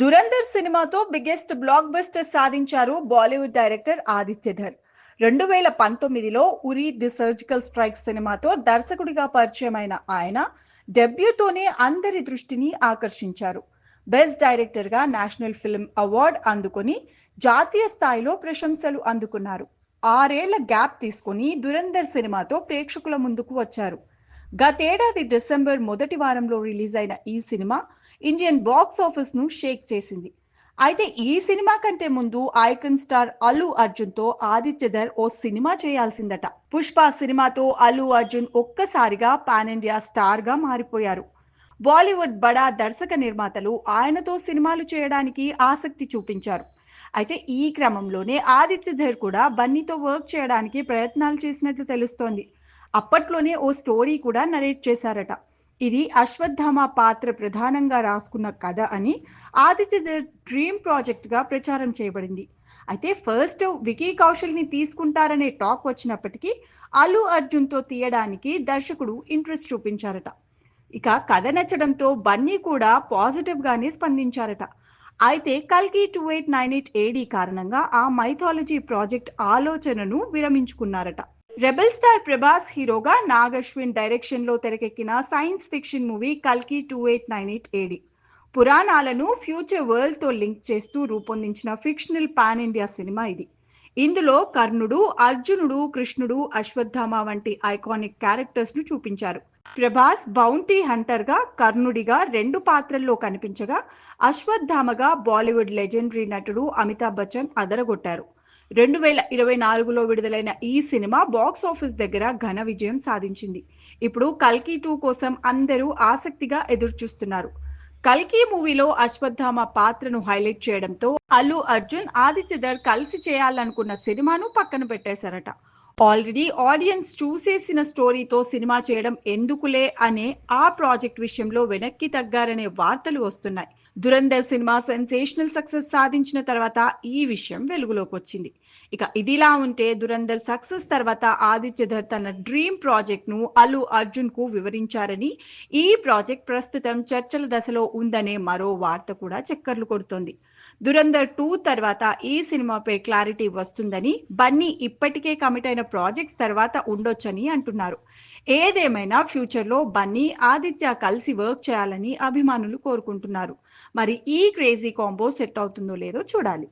దురంధర్ సినిమాతో biggest block buster సాధించారు Bollywood director Adityadhar. రెండు వేల పంతొమ్మిదిలో ఉరి ది సర్జికల్ స్ట్రైక్ సినిమాతో దర్శకుడిగా పరిచయమైన ఆయన డెబ్యూతోనే అందరి దృష్టిని ఆకర్షించారు. బెస్ట్ డైరెక్టర్గా నేషనల్ ఫిల్మ్ అవార్డ్ అందుకొని జాతీయ స్థాయిలో ప్రశంసలు అందుకున్నారు. ఆరేళ్ళ గ్యాప్ తీసుకుని దురంధర్ సినిమాతో ప్రేక్షకుల ముందుకు వచ్చారు. గతేడాది డిసెంబర్ మొదటి వారంలో రిలీజ్ అయిన ఈ సినిమా ఇండియన్ బాక్స్ ఆఫీస్ను షేక్ చేసింది. అయితే ఈ సినిమా కంటే ముందు ఐకన్ స్టార్ అల్లు అర్జున్తో ఆదిత్యధర్ ఓ సినిమా చేయాల్సిందట. పుష్ప సినిమాతో అల్లు అర్జున్ ఒక్కసారిగా పాన్ ఇండియా స్టార్గా మారిపోయారు. బాలీవుడ్ బడా దర్శక నిర్మాతలు ఆయనతో సినిమాలు చేయడానికి ఆసక్తి చూపించారు. అయితే ఈ క్రమంలోనే ఆదిత్యధర్ కూడా బన్నీతో వర్క్ చేయడానికి ప్రయత్నాలు చేసినట్లు తెలుస్తోంది. అప్పట్లోనే ఓ స్టోరీ కూడా నరేట్ చేశారట. ఇది అశ్వత్థామ పాత్ర ప్రధానంగా రాసుకున్న కథ అని ఆదిత్య డ్రీమ్ ప్రాజెక్ట్గా ప్రచారం చేయబడింది. అయితే ఫస్ట్ వికీ కౌశల్ని తీసుకుంటారనే టాక్ వచ్చినప్పటికీ అల్లు అర్జున్తో తీయడానికి దర్శకుడు ఇంట్రెస్ట్ చూపించారట. ఇక కథ నచ్చడంతో బన్నీ కూడా పాజిటివ్గానే స్పందించారట. అయితే కల్కి two eight nine eight AD కారణంగా ఆ మైథాలజీ ప్రాజెక్ట్ ఆలోచనను విరమించుకున్నారట. రెబల్ స్టార్ ప్రభాస్ హీరోగా నాగ్ అశ్విన్ డైరెక్షన్లో తెరకెక్కిన సైన్స్ ఫిక్షన్ మూవీ కల్కి two eight nine eight AD. పురాణాలను future వరల్డ్తో లింక్ చేస్తూ రూపొందించిన ఫిక్షనల్ పాన్ ఇండియా సినిమా ఇది. ఇందులో కర్ణుడు అర్జునుడు కృష్ణుడు అశ్వత్థామ వంటి ఐకానిక్ క్యారెక్టర్స్ను చూపించారు. ప్రభాస్ బౌంటీ హంటర్గా కర్ణుడిగా రెండు పాత్రల్లో కనిపించగా అశ్వత్థామగా బాలీవుడ్ లెజెండరీ నటుడు అమితాబ్ బచ్చన్ అదరగొట్టారు. రెండు వేల ఇరవై నాలుగులో విడుదలైన ఈ సినిమా బాక్స్ ఆఫీస్ దగ్గర ఘన విజయం సాధించింది. ఇప్పుడు కల్కి టూ కోసం అందరూ ఆసక్తిగా ఎదురుచూస్తున్నారు. కల్కి మూవీలో అశ్వత్థామ పాత్రను హైలైట్ చేయడంతో అల్లు అర్జున్ ఆదిత్యధర్ కలిసి చేయాలనుకున్న సినిమాను పక్కన పెట్టేశారట. ఆల్రెడీ ఆడియన్స్ చూసేసిన స్టోరీతో సినిమా చేయడం ఎందుకులే అనే ఆ ప్రాజెక్ట్ విషయంలో వెనక్కి తగ్గారనే వార్తలు వస్తున్నాయి. దురంధర్ సినిమా సెన్సేషనల్ సక్సెస్ సాధించిన తర్వాత ఈ విషయం వెలుగులోకి వచ్చింది ఇక ఇదిలా ఉంటే దురంధర్ సక్సెస్ తర్వాత ఆదిత్యధర్ తన డ్రీమ్ ప్రాజెక్ట్ను అల్లు అర్జున్కు వివరించారని ఈ ప్రాజెక్ట్ ప్రస్తుతం చర్చల దశలో ఉందనే మరో వార్త కూడా చక్కర్లు కొడుతోంది. దురంధర్ టూ తర్వాత ఈ సినిమాపై క్లారిటీ వస్తుందని బన్నీ ఇప్పటికే కమిట్ అయిన ప్రాజెక్ట్స్ తర్వాత ఉండొచ్చని అంటున్నారు. ఏదేమైనా ఫ్యూచర్లో బన్నీ ఆదిత్య కలిసి వర్క్ చేయాలని అభిమానులు కోరుకుంటున్నారు. మరి ఈ క్రేజీ కాంబో సెట్ అవుతుందో లేదో చూడాలి.